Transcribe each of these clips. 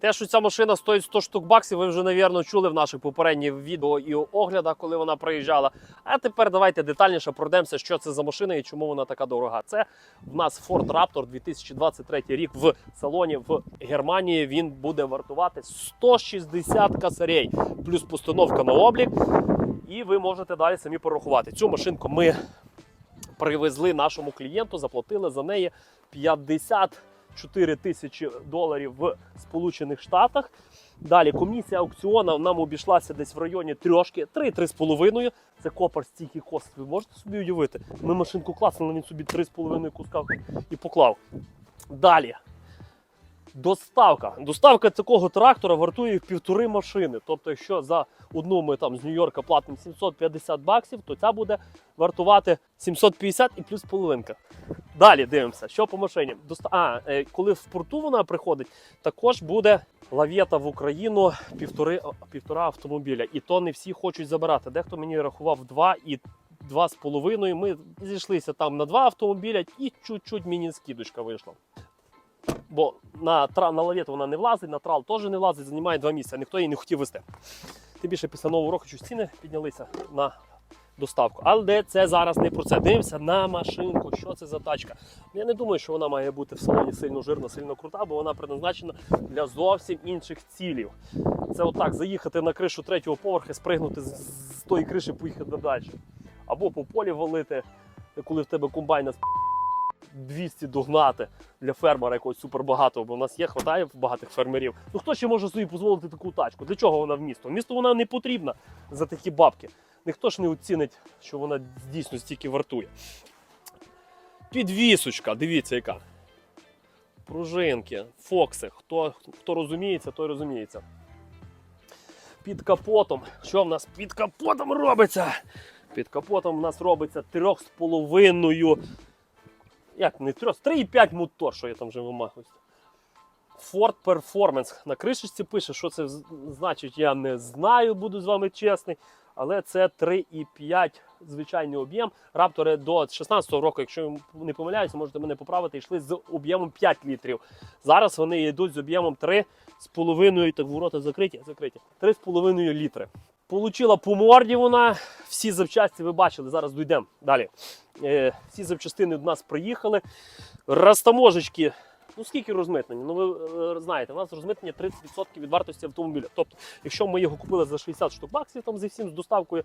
Те, що ця машина стоїть 100 штук баксів, ви вже, навірно, чули в наших попередніх відео і оглядах, коли вона приїжджала. А тепер давайте детальніше пройдемося, що це за машина і чому вона така дорога. Це в нас Ford Raptor 2023 рік в салоні в Германії. Він буде вартувати 160 косарей, плюс постановка на облік. І ви можете далі самі порахувати. Цю машинку ми привезли нашому клієнту, заплатили за неї 54 тисячі доларів в Сполучених Штатах. Далі комісія аукціону нам обійшлася десь в районі трьошки, 3-3,5. Це копер стільки кост. Ви можете собі уявити? Ми машинку клацнули, він собі 3,5 куска і поклав. Далі. Доставка. Доставка такого трактора вартує півтори машини. Тобто, якщо за одну ми там з Нью-Йорка платимо 750 баксів, то ця буде вартувати 750 і плюс половинка. Далі дивимося, що по машині. Доста... А, е, коли в порту вона приходить, також буде лавєта в Україну півтори, півтора автомобіля. І то не всі хочуть забирати. Дехто мені рахував два і два з половиною. Ми зійшлися там на два автомобіля і чуть-чуть міні-скидочка вийшла. Бо на, тра- на лавєту вона не влазить, на трал теж не влазить, займає два місця. Ніхто її не хотів вести. Тим більше після нового року щось ціни піднялися на доставку. Але це зараз не про це. Дивимося на машинку. Що це за тачка? Я не думаю, що вона має бути в салоні сильно жирна, сильно крута, бо вона предназначена для зовсім інших цілів. Це отак заїхати на кришу третього поверху, спригнути з, з тої криші, поїхати далі. Або по полі валити, коли в тебе комбайна 200 догнати для фермера якогось супербагатого, бо в нас є, хватає багатих фермерів. Ну хто ще може собі дозволити таку тачку? Для чого вона в місто? В місто вона не потрібна за такі бабки. Ніхто ж не оцінить, що вона дійсно стільки вартує. Підвісочка, дивіться яка. Пружинки, фокси. Хто, хто розуміється, той розуміється. Під капотом. Що в нас під капотом робиться? Під капотом в нас робиться 3,5 як не трьох, 3,5 мотор, що я там вже вимахуюсь. Ford Performance. На кришечці пише, що це значить, я не знаю, буду з вами чесний. Але це 3,5 звичайний об'єм. Раптори до 16-го року, якщо не помиляюся, можете мене поправити, йшли з об'ємом 5 літрів. Зараз вони йдуть з об'ємом 3,5, так ворота закриті, закриті. 3,5 літри. Получила по морді вона. Всі запчасті ви бачили, зараз дійдемо далі. Е, всі запчастини до нас приїхали. Розтаможечки. Ну скільки розмитнення? Ну ви е, знаєте, у нас розмитнення 30% від вартості автомобіля. Тобто, якщо ми його купили за 60 штук баксів там зі всім з доставкою,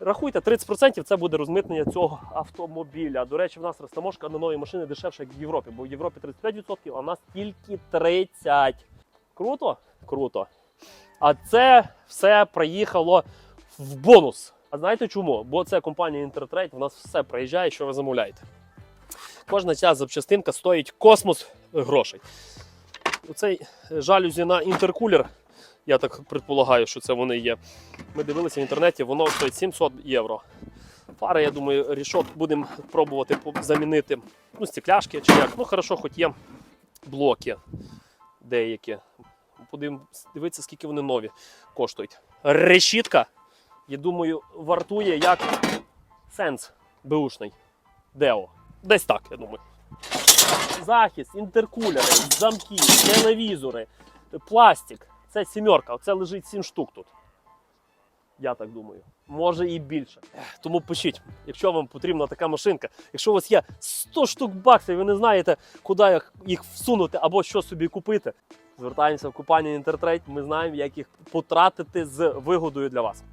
рахуйте, 30% це буде розмитнення цього автомобіля. До речі, в нас розтаможка на нові машини дешевша, як в Європі, бо в Європі 35%, а в нас тільки 30%. Круто? Круто. А це все приїхало в бонус. А знаєте чому? Бо це компанія Intertrade, в нас все приїжджає, що ви замовляєте. Кожна ця запчастинка стоїть космос грошей. Оцей жалюзі на інтеркулер, я так предполагаю, що це вони є. Ми дивилися в інтернеті, воно стоїть 700 євро. Фари, я думаю, рішок будемо пробувати замінити. Ну, стекляшки чи як. Ну, хорошо, хоч є блоки деякі. Будемо дивитися, скільки вони нові коштують. Решітка, я думаю, вартує як сенс беушний. Део. Десь так, я думаю. Захист, інтеркулери, замки, телевізори, пластик. Це сімерка, оце лежить 7 штук тут. Я так думаю. Може і більше. Тому пишіть, якщо вам потрібна така машинка, якщо у вас є 100 штук баксів, і ви не знаєте, куди їх- їх всунути або що собі купити. Звертаємося в компанію інтертрейд. ми знаємо, як їх потратити з вигодою для вас.